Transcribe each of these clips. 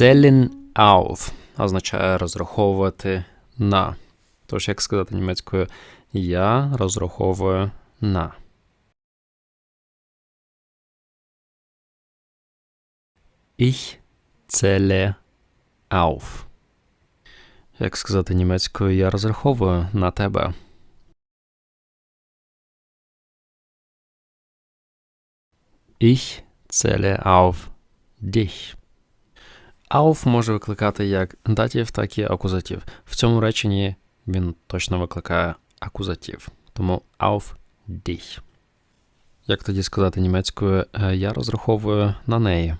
Zählen auf означає розраховувати на. Тож, як сказати німецькою, я розраховую на. Ich zähle auf. Як сказати німецькою, я розраховую на тебе. Ich zähle auf dich. Auf може викликати як датів, так і акузатив. В цьому реченні він точно викликає акузатив. Тому auf dich. Як тоді сказати німецькою, «Е, я розраховую на неї.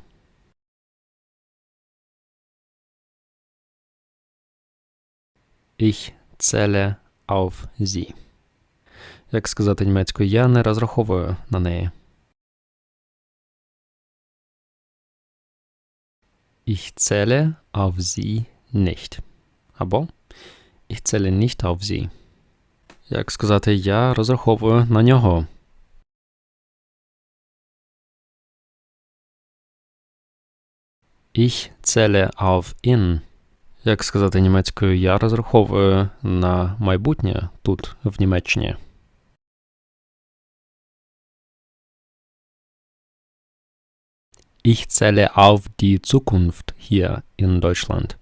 Ich zähle auf sie. Як сказати німецькою, я не розраховую на неї. Ich zähle auf sie nicht. Або Ich zähle nicht auf sie. Як сказати, я розраховую на нього. Ich zähle auf ihn. Як сказати німецькою, я розраховую на майбутнє тут, в Німеччині. Ich zähle auf die Zukunft hier in Deutschland.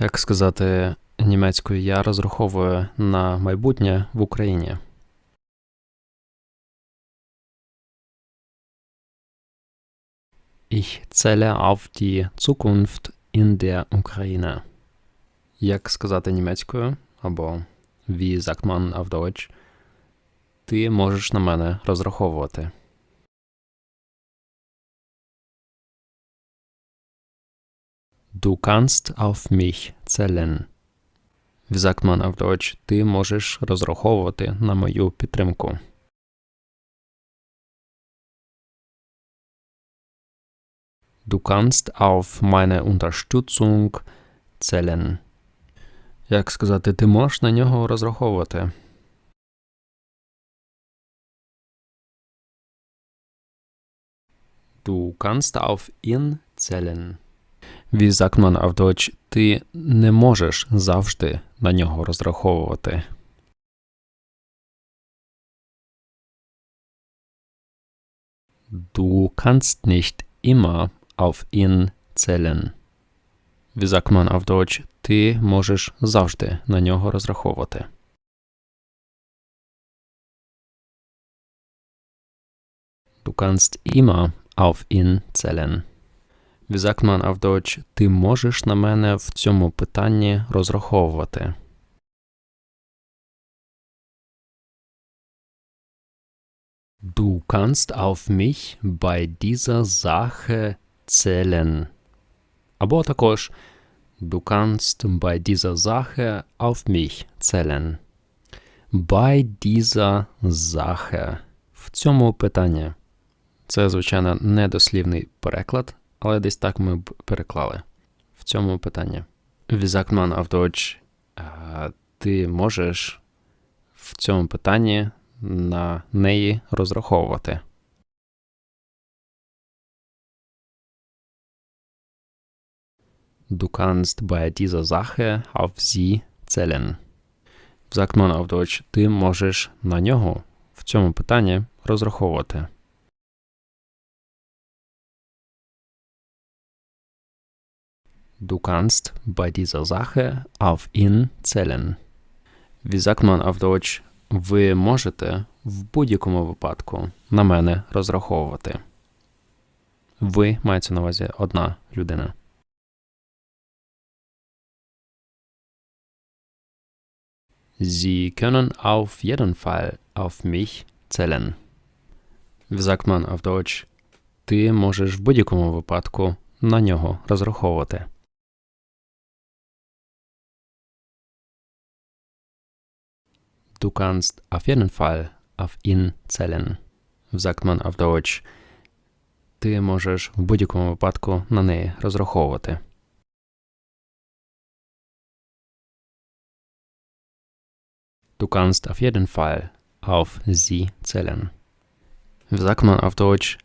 Як сказати німецькою, я розраховую на майбутнє в Україні. Ich zähle auf die Zukunft in der Ukraine. Як сказати німецькою, або wie sagt man auf Deutsch, ти можеш на мене розраховувати. Du kannst auf mich zählen. Wie sagt man auf Deutsch, ти можеш розраховувати на мою підтримку. Du kannst auf meine Unterstützung zählen. Як сказати, ти можеш на нього розраховувати. Du kannst auf ihn zählen. Man auf Deutsch, ти не можеш завжди на нього розраховувати. Du kannst nicht immer auf ihn zählen. Wie sagt man auf Deutsch, ти можеш завжди на нього розраховувати. Du kannst immer auf ihn zählen. Auf Deutsch, ти можеш на мене в цьому питанні розраховувати. Du kannst auf mich bei dieser Sache zählen. Або також Du kannst bei dieser Sache auf mich zählen. Bei dieser Sache. В цьому питанні. Це, звичайно, недослівний переклад, але десь так ми б переклали. В цьому auf Deutsch? Е, Ти можеш в цьому питанні на неї розраховувати. Du kannst bei dieser Sache auf sie zählen. Sagt man auf Deutsch, ти можеш на нього в цьому питанні розраховувати. Du kannst bei dieser Sache auf ihn zählen. Wie sagt man auf Deutsch, ви можете в будь-якому випадку на мене розраховувати. Ви мається на увазі одна людина. Sie können auf jeden Fall auf mich zählen. Wie sagt man auf Deutsch? Ти можеш в будь-якому випадку на нього розраховувати. Du kannst auf jeden Fall auf ihn zählen. Sagt man auf Deutsch. Ти можеш в будь-якому випадку на неї розраховувати. Du kannst auf jeden Fall auf sie zählen. Sagt man auf Deutsch?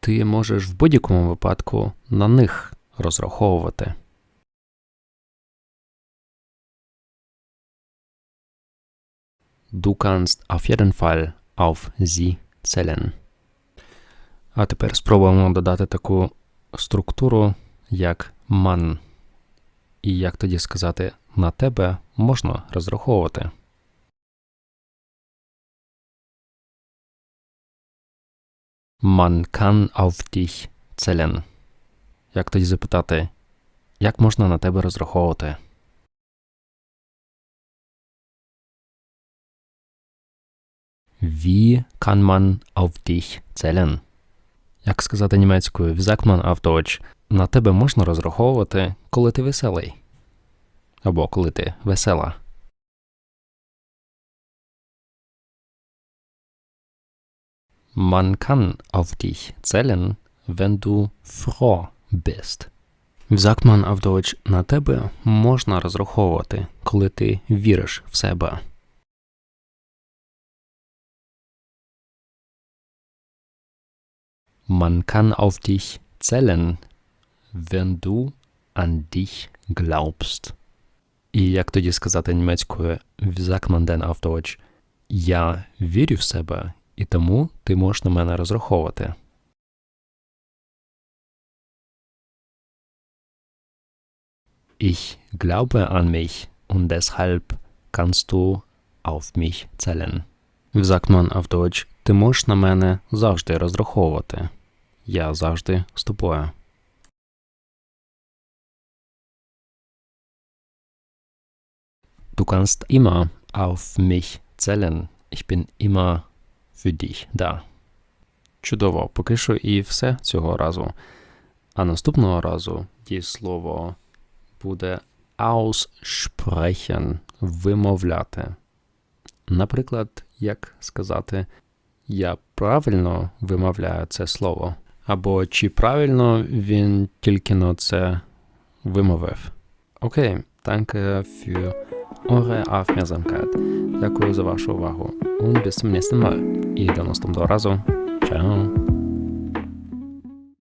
Ти можеш в будь-якому випадку на них розраховувати. Du kannst auf jeden Fall auf sie zählen. А тепер спробуємо додати таку структуру, як man. І як тоді сказати на тебе можна розраховувати. Man kann auf dich zählen. Як тоді запитати, як можна на тебе розраховувати? Wie kann man auf dich zählen? Як сказати німецькою, wie man auf Deutsch? На тебе можна розраховувати, коли ти веселий. Або коли ти весела. Man kann auf dich zählen, wenn du froh bist. Sagt man auf Deutsch, на тебе можна розраховувати, коли ти віриш в себе. Man kann auf dich zählen, wenn du an dich glaubst. І як тоді сказати німецькою «Wie sagt man denn auf Deutsch? Я вірю в себе, і тому ти можеш на мене розраховувати. Ich glaube an mich und deshalb kannst du auf mich zählen. Wie sagt man auf Deutsch? Ти можеш на мене завжди розраховувати. Я завжди з тобою. Du kannst immer auf mich zählen. Ich bin immer für dich da. Чудово, поки що і все цього разу. А наступного разу дієслово буде aussprechen, вимовляти. Наприклад, як сказати Я правильно вимовляю це слово. Або чи правильно він тільки но це вимовив. Окей, danke für eure Aufmerksamkeit. Дякую за вашу увагу. Und bis zum nächsten Mal. І до наступного разу. Ciao.